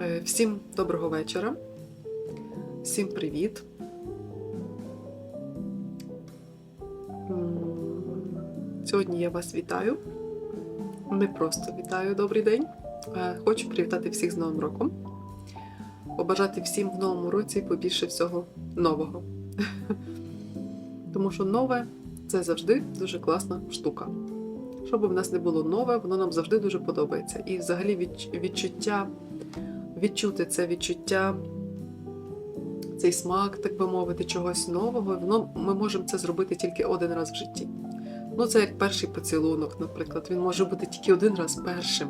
Е, Всім доброго вечора. Всім привіт. Сьогодні я вас вітаю. Не просто вітаю добрий день. Е, Хочу привітати всіх з Новим роком. Побажати всім в новому році побільше всього нового. Тому що нове це завжди дуже класна штука. Що би в нас не було нове, воно нам завжди дуже подобається. І взагалі відчуття, відчути це відчуття, цей смак, так би мовити, чогось нового, воно, ми можемо це зробити тільки один раз в житті. Ну, це як перший поцілунок, наприклад. Він може бути тільки один раз першим.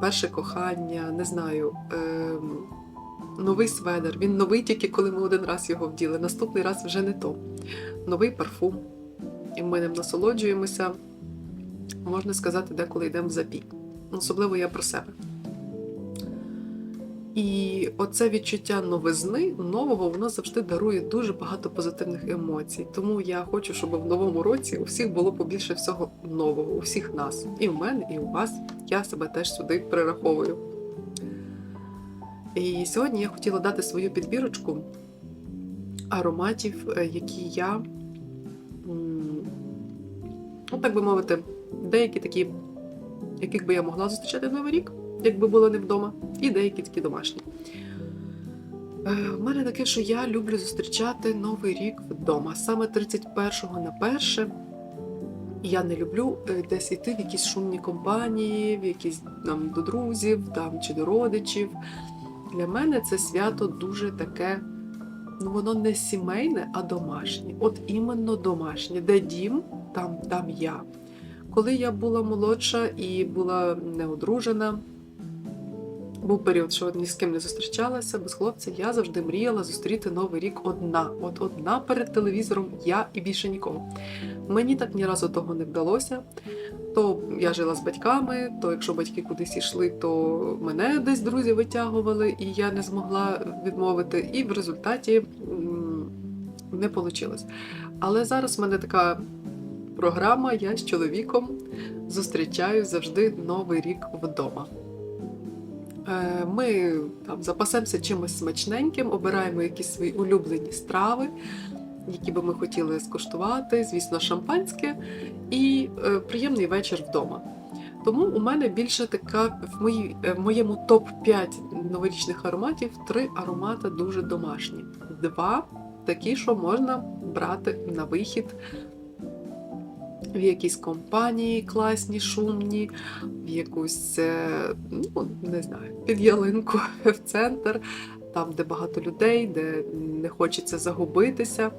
Перше кохання, не знаю, ем, новий сведер. Він новий тільки коли ми один раз його вділи. Наступний раз вже не то. Новий парфум. І ми ним насолоджуємося, можна сказати, деколи йдемо в забіг. Особливо я про себе. І оце відчуття новизни, нового, воно завжди дарує дуже багато позитивних емоцій. Тому я хочу, щоб в новому році у всіх було побільше всього нового, у всіх нас. І в мене, і у вас. Я себе теж сюди прираховую. І сьогодні я хотіла дати свою підбірочку ароматів, е, які я, ну так би мовити, деякі такі, яких би я могла зустрічати Новий рік, якби була не вдома, і деякі такі домашні. Е, У мене таке, що я люблю зустрічати Новий рік вдома. Саме 31-го на перше. Я не люблю е, десь йти в якісь шумні компанії, в якісь там до друзів там, чи до родичів. Для мене це свято дуже таке, ну воно не сімейне, а домашнє. От іменно домашнє. Де дім, там, там я. Коли я була молодша і була неодружена, був період, що ні з ким не зустрічалася без хлопця, я завжди мріяла зустріти Новий рік одна. От одна перед телевізором, я і більше нікого. Мені так ні разу того не вдалося. То я жила з батьками, то якщо батьки кудись йшли, то мене десь друзі витягували, і я не змогла відмовити. І в результаті не вийшло. Але зараз в мене така програма, я з чоловіком зустрічаю завжди Новий рік вдома. Е, Ми там запасемося чимось смачненьким, обираємо якісь свої улюблені страви, які би ми хотіли скуштувати, звісно, шампанське і е, приємний вечір вдома. Тому у мене більше така в, моїй, е, в моєму топ-5 новорічних ароматів три аромати дуже домашні. Два такі, що можна брати на вихід в якісь компанії класні, шумні, в якусь, е, ну не знаю, під ялинку в центр, там, де багато людей, де не хочеться загубитися.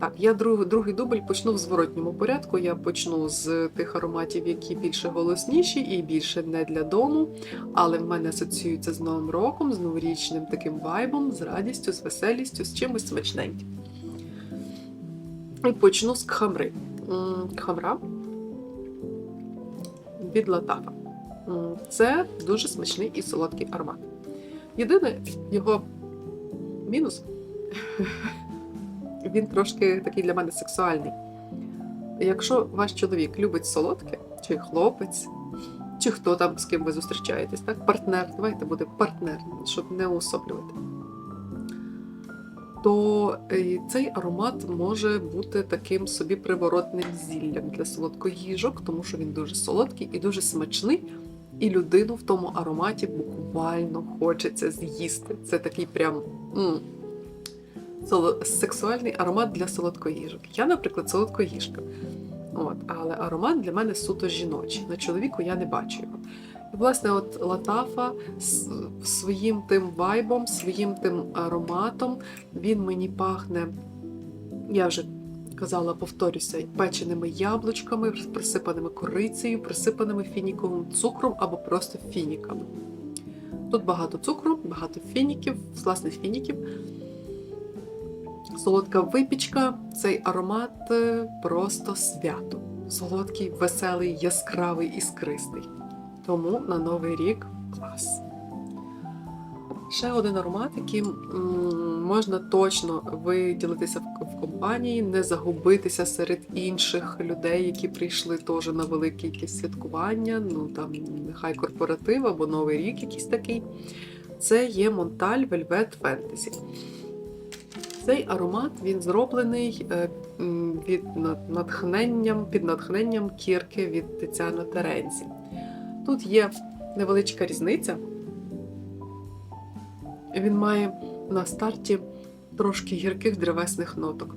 Так, я друг, другий дубль почну в зворотньому порядку. Я почну з тих ароматів, які більше голосніші і більше не для дому, але в мене асоціюються з Новим роком, з новорічним таким вайбом, з радістю, з веселістю, з чимось смачненьким. І почну з кхамри. М, від Латафа. Це дуже смачний і солодкий аромат. Єдине його мінус він трошки такий для мене сексуальний. Якщо ваш чоловік любить солодке, чи хлопець, чи хто там з ким ви зустрічаєтесь, так? партнер, давайте буде партнер, щоб не уособлювати, то е, цей аромат може бути таким собі приворотним зіллям для солодкоїжок, тому що він дуже солодкий і дуже смачний. І людину в тому ароматі буквально хочеться з'їсти. Це такий прям м, сексуальний аромат для солодкоїжок. Я, наприклад, солодкоїжка. От, але аромат для мене суто жіночий. На чоловіку я не бачу його. Власне, от Латафа з своїм тим вайбом, своїм тим ароматом, він мені пахне, я вже казала, повторюся, печеними яблучками, присипаними корицею, присипаними фініковим цукром або просто фініками. Тут багато цукру, багато фініків, власне, фініків солодка випічка, цей аромат е, просто свято. Солодкий, веселий, яскравий, іскристий. Тому на Новий рік клас. Ще один аромат, яким можна точно виділитися в, компанії, не загубитися серед інших людей, які прийшли теж на велике якесь святкування, ну там нехай корпоратив або Новий рік якийсь такий. Це є Монталь Velvet Fantasy. Цей аромат він зроблений е, від натхненням, під натхненням кірки від Тетяна Терензі. Тут є невеличка різниця. Він має на старті трошки гірких древесних ноток,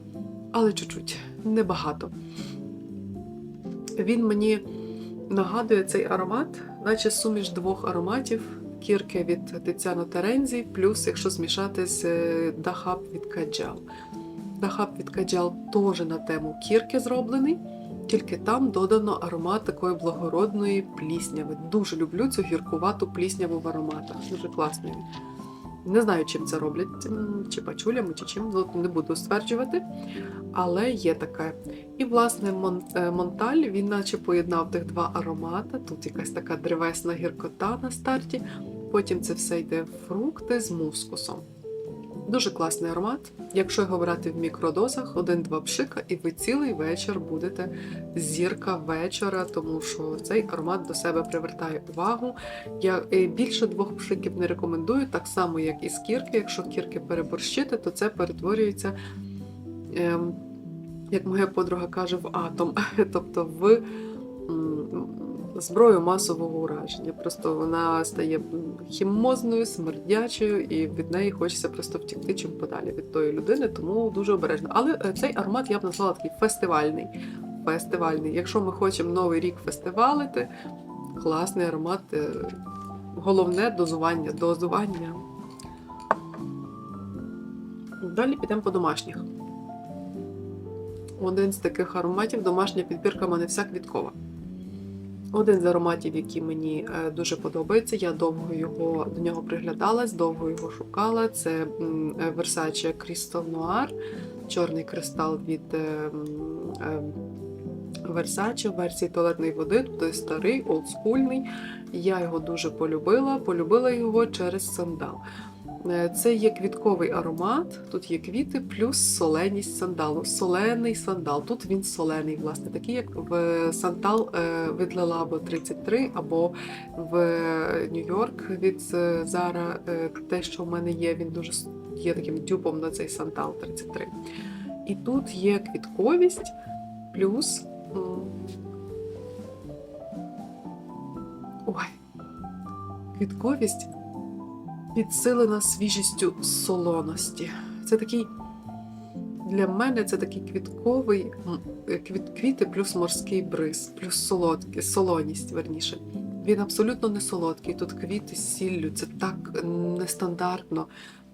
але чуть-чуть, небагато. Він мені нагадує цей аромат, наче суміш двох ароматів кірки від Тетяно Терензі, плюс якщо змішати з е, Дахаб від Каджал. Дахаб від Каджал теж на тему кірки зроблений, тільки там додано аромат такої благородної плісняви. Дуже люблю цю гіркувату плісняву в ароматах. Дуже класний. Не знаю, чим це роблять, чи пачулями, чи чим, ну, не буду стверджувати, але є таке. І, власне, е, Монталь він наче поєднав тих два аромати. Тут якась така древесна гіркота на старті, потім це все йде в фрукти з мускусом. Дуже класний аромат. Якщо його брати в мікродозах, один-два пшика, і ви цілий вечір будете зірка вечора, тому що цей аромат до себе привертає увагу. Я е, більше двох пшиків не рекомендую, так само як і з кірки. Якщо кірки переборщити, то це перетворюється, ем, як моя подруга каже, в атом, тобто в зброю масового ураження. Просто вона стає хімозною, смердячою, і від неї хочеться просто втікти чим подалі від тої людини, тому дуже обережно. Але е, цей аромат я б назвала такий фестивальний. Фестивальний. Якщо ми хочемо новий рік фестивалити, класний аромат. е, Головне дозування, дозування. Далі підемо по домашніх. Один з таких ароматів, домашня підбірка мене вся квіткова. Один з ароматів, який мені е, дуже подобається, я довго його до нього приглядалась, довго його шукала. Це е, Versace Crystal Noir, чорний кристал від е, Versace в версії туалетної води, тобто старий, олдскульний. Я його дуже полюбила. Полюбила його через сандал. Е, Це є квітковий аромат, тут є квіти, плюс соленість сандалу. Солений сандал. Тут він солений, власне, такий, як в сандал е, від Лелабо 33 або в Нью-Йорк від е. Е, Те, що в мене є, він дуже є таким дюпом на цей сандал 33. І тут є квітковість, плюс. Ой, квітковість підсилена свіжістю солоності. Це такий, для мене це такий квітковий е, квіт, квіти плюс морський бриз, плюс солодкий, солоність, верніше. Він абсолютно не солодкий. Тут квіти з сіллю, це так нестандартно,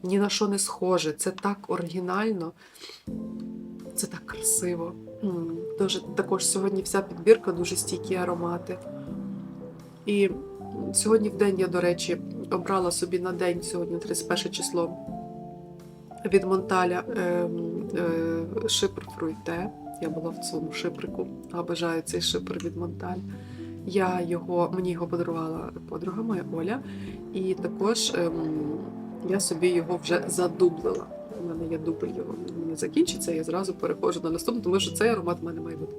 ні на що не схоже, це так оригінально, це так красиво. Дуже, також сьогодні вся підбірка дуже стійкі аромати. І сьогодні в день я, до речі, обрала собі на день сьогодні 31 число від Монталя ем, е, шипр фруйте. Я була в цьому шиприку, а бажаю цей шипр від Монталь. Я його, мені його подарувала подруга моя Оля, і також ем, я собі його вже задублила. У мене є дубль його. Він не закінчиться, я зразу переходжу на наступний, тому що цей аромат в мене має бути.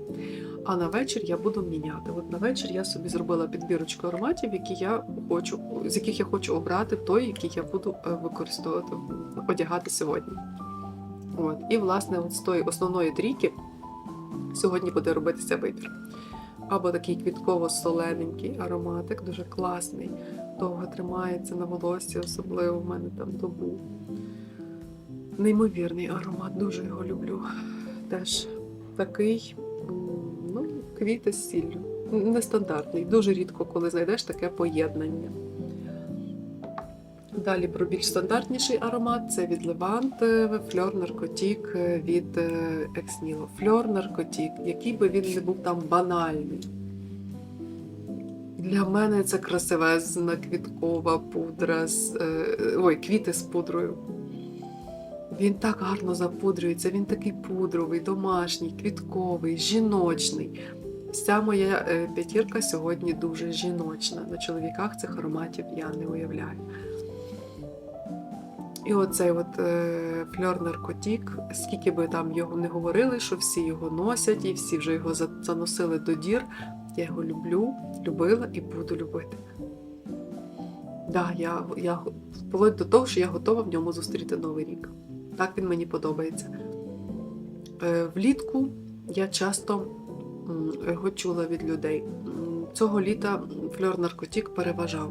А на вечір я буду міняти. От на вечір я собі зробила підбірочку ароматів, які я хочу, з яких я хочу обрати той, який я буду е, використовувати, одягати сьогодні. От. І, власне, от з тої основної трійки сьогодні буде робитися вибір. Або такий квітково-солененький ароматик, дуже класний, довго тримається на волосі, особливо в мене там добу. Неймовірний аромат, дуже його люблю. Теж такий, квіти з сіллю. Нестандартний. Дуже рідко, коли знайдеш таке поєднання. Далі про більш стандартніший аромат це від Левант Фльор Наркотік від Ексніло. Фльор Наркотік, який би він не був там банальний. Для мене це красивезна квіткова пудра з е, ой, квіти з пудрою. Він так гарно запудрюється, він такий пудровий, домашній, квітковий, жіночний. Вся моя е, п'ятірка сьогодні дуже жіночна. На чоловіках цих ароматів я не уявляю. І оцей от е, фльор наркотік, скільки би там його не говорили, що всі його носять і всі вже його заносили до дір. Я його люблю, любила і буду любити. Да, я, я вплоть до того, що я готова в ньому зустріти новий рік. Так він мені подобається. Е, влітку я часто його чула від людей. Цього літа фльор наркотік переважав.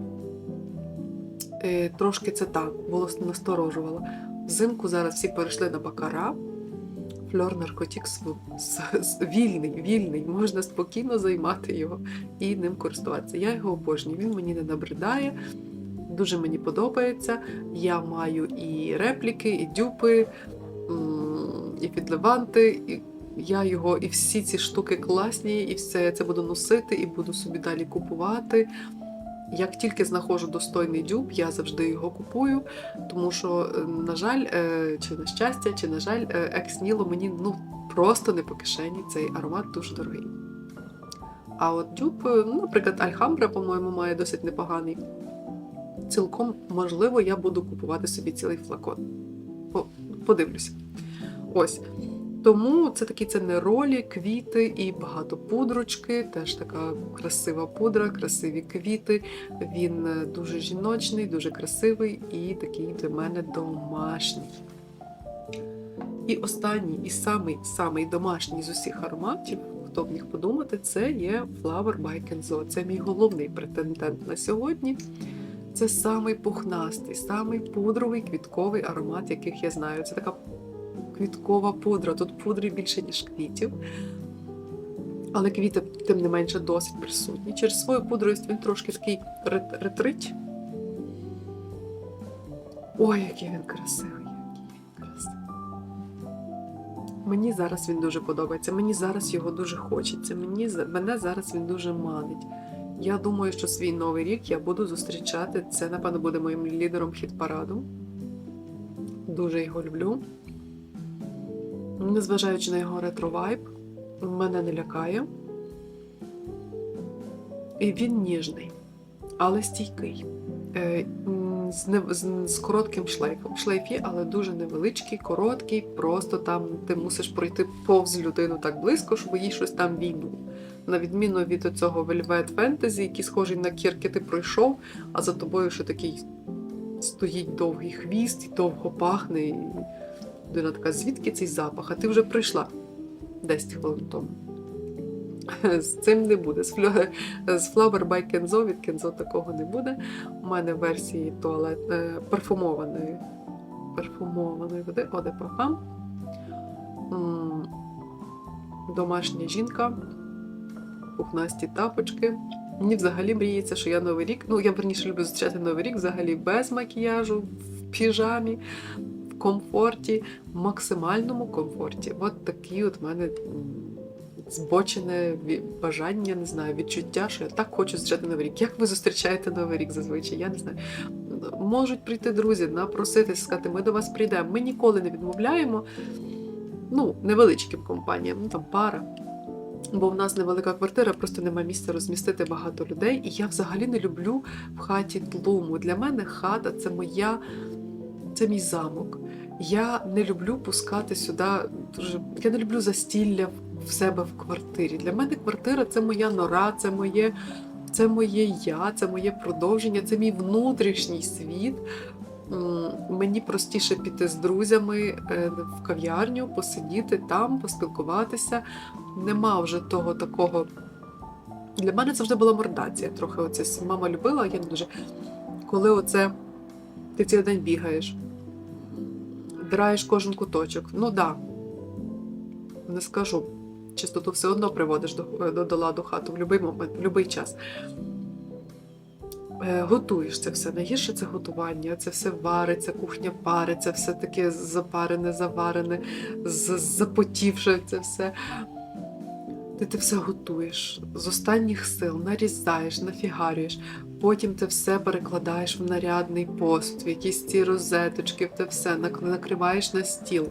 Е, Трошки це так, було насторожувало. Взимку зараз всі перейшли на бакара. Фльор с- вільний, вільний, можна спокійно займати його і ним користуватися. Я його обожнюю, він мені не набридає, дуже мені подобається. Я маю і репліки, і дюпи, і підливанти. І я його, і всі ці штуки класні, і все це буду носити, і буду собі далі купувати. Як тільки знаходжу достойний дюб, я завжди його купую, тому що, е, на жаль, е, чи на щастя, чи на жаль, е, екс-ніло мені ну просто не по кишені. Цей аромат дуже дорогий. А от дюб, ну, наприклад, Альхамбра, по-моєму, має досить непоганий. Цілком можливо, я буду купувати собі цілий флакон. Подивлюся. Ось. Тому це такі це ролі, квіти і багато пудрочки. Теж така красива пудра, красиві квіти. Він е, дуже жіночний, дуже красивий і такий для мене домашній. І останній, і самий самий домашній з усіх ароматів, хто б міг подумати, це є Flower by Kenzo. Це мій головний претендент на сьогодні. Це самий пухнастий, самий пудровий квітковий аромат, яких я знаю. Це така квіткова пудра. Тут пудри більше, ніж квітів. Але квіти, тим не менше, досить присутні. Через свою пудровість він трошки такий рет- ретрить. Ой, який він красивий, який він красивий. Мені зараз він дуже подобається. Мені зараз його дуже хочеться. Мені, мене зараз він дуже манить. Я думаю, що свій новий рік я буду зустрічати. Це, напевно, буде моїм лідером хіт-параду. Дуже його люблю. Незважаючи на його ретро-вайб, мене не лякає. І він ніжний, але стійкий. Е, З, не, з, з коротким шлейфом. Шлейф є, але дуже невеличкий, короткий, просто там ти мусиш пройти повз людину так близько, щоб їй щось там війну. На відміну від цього Velvet Fantasy, який схожий на кірки, ти пройшов, а за тобою ще такий стоїть довгий хвіст, і довго пахне. І людина така, звідки цей запах? А ти вже прийшла 10 хвилин тому. З цим не буде. З, Flower by Kenzo від Kenzo такого не буде. У мене версії туалет е, парфумованої. Парфумованої води. Оде парфам. Домашня жінка, пухнасті тапочки. Мені взагалі мріється, що я новий рік. Ну, я верніше люблю зустрічати новий рік взагалі без макіяжу, в піжамі, комфорті, максимальному комфорті. От такі от в мене збочене бажання, не знаю, відчуття, що я так хочу зустрічати новий рік. Як ви зустрічаєте новий рік зазвичай? Я не знаю. Можуть прийти друзі, напроситись, сказати, ми до вас прийдемо. Ми ніколи не відмовляємо. Ну, невеличким компаніям, ну там пара. Бо в нас невелика квартира, просто немає місця розмістити багато людей. І я взагалі не люблю в хаті тлуму. Для мене хата це моя, це мій замок. Я не люблю пускати сюди дуже. Я не люблю застілля в- себе в квартирі. Для мене квартира це моя нора, це моє, це моє я, це моє продовження, це мій внутрішній світ. Мені простіше піти з друзями е, в кав'ярню, посидіти там, поспілкуватися. Нема вже того такого. Для мене це завжди була мордація. Трохи оце мама любила, я не дуже. Коли оце ти цілий день бігаєш, драєш кожен куточок. Ну да, не скажу. Чистоту все одно приводиш до, до, до ладу хату в будь-який момент, в будь-який час. Е, Готуєш це все. Найгірше це готування, це все вариться, кухня париться, все таке запарене, заварене, запотівше це все. Ти це все готуєш з останніх сил, нарізаєш, нафігарюєш. Потім ти все перекладаєш в нарядний посуд, в якісь ці розеточки, в те все накриваєш на стіл.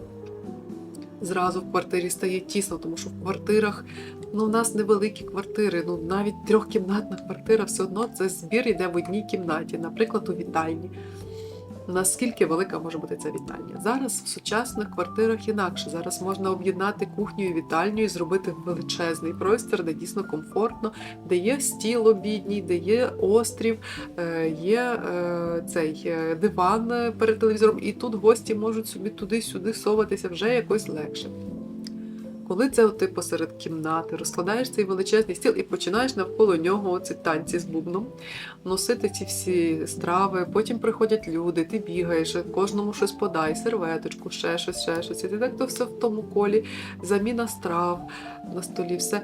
Зразу в квартирі стає тісно, тому що в квартирах ну, у нас невеликі квартири, ну навіть трьохкімнатна квартира все одно це збір йде в одній кімнаті, наприклад, у вітальні. Наскільки велика може бути ця вітальня. Зараз в сучасних квартирах інакше. Зараз можна об'єднати кухню і вітальню і зробити величезний простір, де дійсно комфортно, де є стіл обідній, де є острів, е, є е, цей е, диван перед телевізором, і тут гості можуть собі туди-сюди соватися вже якось легше. Коли це ти посеред кімнати, розкладаєш цей величезний стіл і починаєш навколо нього ці танці з бубном, носити ці всі страви, потім приходять люди, ти бігаєш, кожному щось подай, серветочку, ще щось, ще щось. І ти так то все в тому колі, заміна страв на столі, все.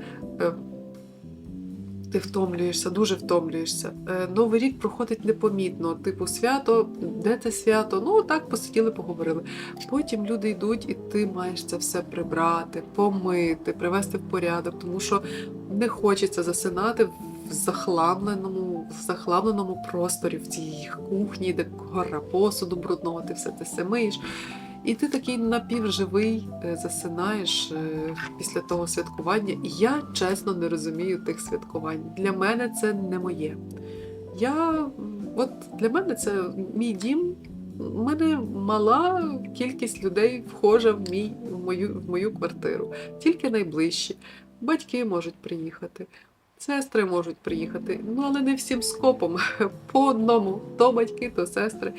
Ти втомлюєшся, дуже втомлюєшся. Е, Новий рік проходить непомітно. Типу, свято, де це свято? Ну так посиділи, поговорили. Потім люди йдуть, і ти маєш це все прибрати, помити, привести в порядок, тому що не хочеться засинати в захламленому, в захламленому просторі, в цій кухні, де гора посуду брудного, ти все це все миєш. І ти такий напівживий е, засинаєш е, після того святкування. І я чесно не розумію тих святкувань. Для мене це не моє. Я от для мене це мій дім. У мене мала кількість людей вхожа в мій в мою, в мою квартиру, тільки найближчі. Батьки можуть приїхати, сестри можуть приїхати, ну але не всім скопом. По одному то батьки, то сестри.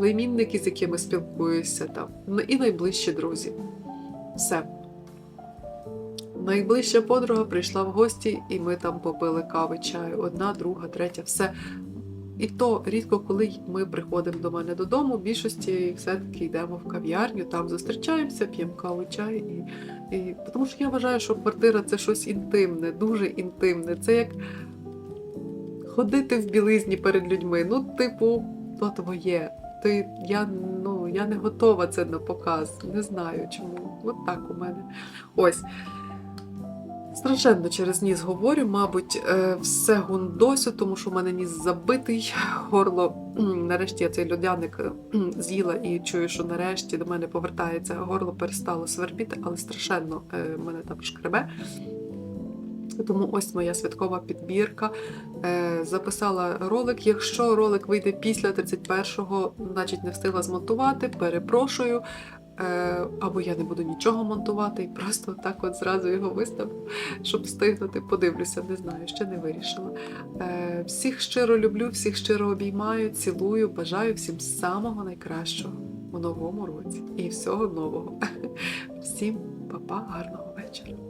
Племінники, з якими спілкуюся там, ну, і найближчі друзі. Все. Найближча подруга прийшла в гості, і ми там попили кави, чаю. Одна, друга, третя, все. І то рідко, коли ми приходимо до мене додому, в більшості все-таки йдемо в кав'ярню, там зустрічаємося, п'ємо каву, чай. І, і... Тому що я вважаю, що квартира це щось інтимне, дуже інтимне. Це як ходити в білизні перед людьми. Ну, типу, то твоє. Ти, я, ну, я не готова це на показ. Не знаю чому. От так у мене. Ось. Страшенно через ніс говорю, мабуть, е, все гундосю, тому що в мене ніс забитий, горло. Нарешті я цей льодяник е, з'їла і чую, що нарешті до мене повертається горло, перестало свербіти, але страшенно е, мене там шкребе. Тому ось моя святкова підбірка. Е, записала ролик. Якщо ролик вийде після 31-го, значить не встигла змонтувати, перепрошую. Е, або я не буду нічого монтувати і просто так от зразу його виставлю, щоб встигнути. Подивлюся, не знаю, ще не вирішила. Е, всіх щиро люблю, всіх щиро обіймаю, цілую, бажаю всім самого найкращого у новому році і всього нового. Всім па-па, гарного вечора.